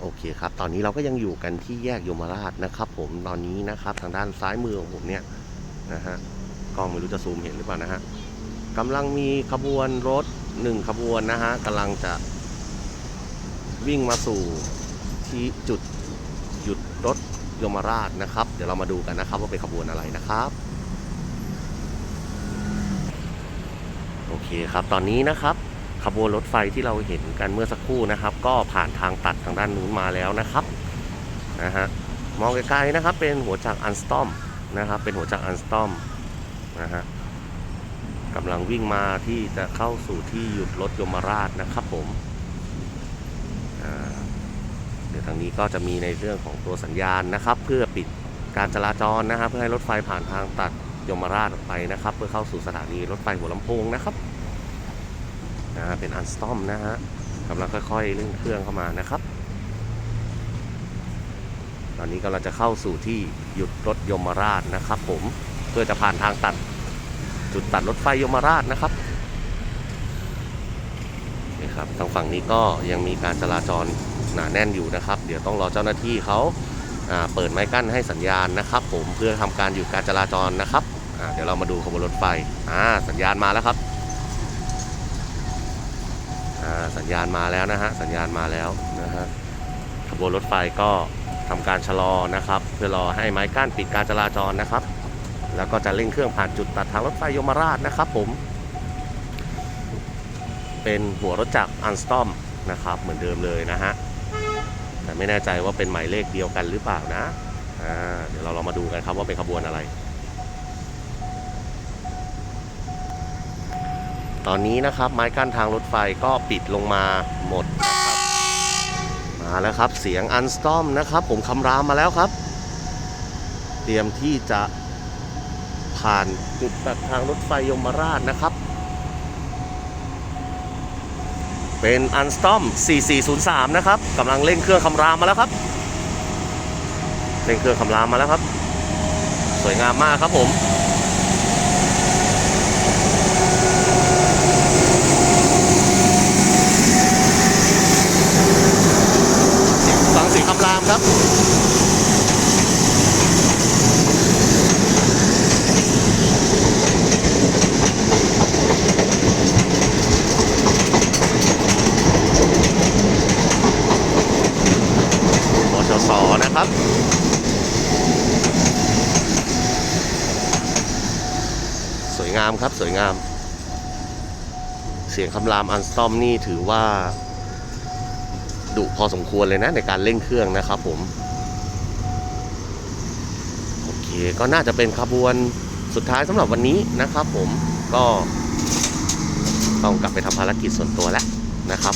โอเคครับ ตอนนี้เราก็ยังอยู่กันที่แยกยมราชนะครับ ผมตอนนี้นะครับทางด้านซ้ายมือของผมเนี่ยนะฮะกล้องไม่รู้จะซูมเห็นหรือเปล่านะฮะกำลังมีขบวนรถหนึ่งขบวนนะฮะกำลังจะวิ่งมาสู่ที่จุดหยุดรถยมราชนะครับ เดี๋ยวเรามาดูกันนะครับว่าเป็นขบวนอะไรนะครับ โอเคครับตอนนี้นะครับ บวนรถไฟที่เราเห็นกันเมื่อสักครู่นะครับ ก็ผ่านทางตัดทางด้านนู้นมาแล้วนะครับนะฮะมองไกลๆนะครับ เป็นหัวจักรอันสตอมนะครับ เป็นหัวจักรอันสตอมนะฮะกำลังวิ่งมาที่จะเข้าสู่ที่หยุดรถยมราชนะครับผมอ่าเดี๋ยวทางนี้ก็จะมีในเรื่องของตัวสัญญาณนะครับ เพื่อปิดการจราจรนะครับ เพื่อให้รถไฟผ่านทางตัดยมราชออกไปนะครับ เพื่อเข้าสู่สถานีรถไฟหัวลำโพงนะครับ นะฮะเป็นอันสตอมนะฮะกำลังค่อยๆเร่งเครื่องเข้ามานะครับ ตอนนี้กำลังจะเข้าสู่ที่หยุดรถยมราชนะครับผมเพื่อจะผ่านทางตัด จุดตัดรถไฟยมราชนะครับนี่ครับทางฝั่งนี้ก็ยังมีการจราจรหนาแน่นอยู่นะครับ เดี๋ยวต้องรอเจ้าหน้าที่เขาเปิดไม้กั้นให้สัญญาณนะครับ ผมเพื่อทำการหยุดการจราจรนะครับเดี๋ยวเรามาดูขบวนรถไฟสัญญาณมาแล้วครับ สัญญาณมาแล้วนะฮะสัญญาณมาแล้วนะฮะขบวนรถไฟก็ทำการชะลอนะครับ เพื่อรอให้ไม้กั้นปิดการจราจรนะครับ แล้วก็จะเร่งเครื่องผ่านจุดตัดทางรถไฟยมราชนะครับ ผม เป็นหัวรถจักรอันสตอมนะครับ เหมือนเดิมเลยนะฮะแต่ไม่แน่ใจว่าเป็นหมายเลขเดียวกันหรือเปล่านะเดี๋ยวเราลองมาดูกันครับว่าเป็นขบวนอะไร ตอนนี้นะครับไม้กั้นทางรถไฟก็ปิดลงมาหมดนะครับ มาแล้วครับเสียงอันสตอมนะครับ ผมคำรามมาแล้วครับ เตรียมที่จะผ่านจุดตัดทางรถไฟยมราชนะครับ เป็นอันสตอม 4403 นะครับกำลังเร่งเครื่องคำรามมาแล้วครับเร่งเครื่องคำรามมาแล้วครับ สวยงามมากครับผม ฟังเสียงคำรามครับ บช สนะครับ สวยงามครับสวยงาม เสียงคำรามอันสตอมนี่ถือว่าดุพอสมควรเลยนะในการเร่งเครื่องนะครับผม โอเคก็น่าจะเป็นขบวนสุดท้ายสำหรับวันนี้นะครับผมก็ต้องกลับไปทำภารกิจส่วนตัวแล้วนะครับ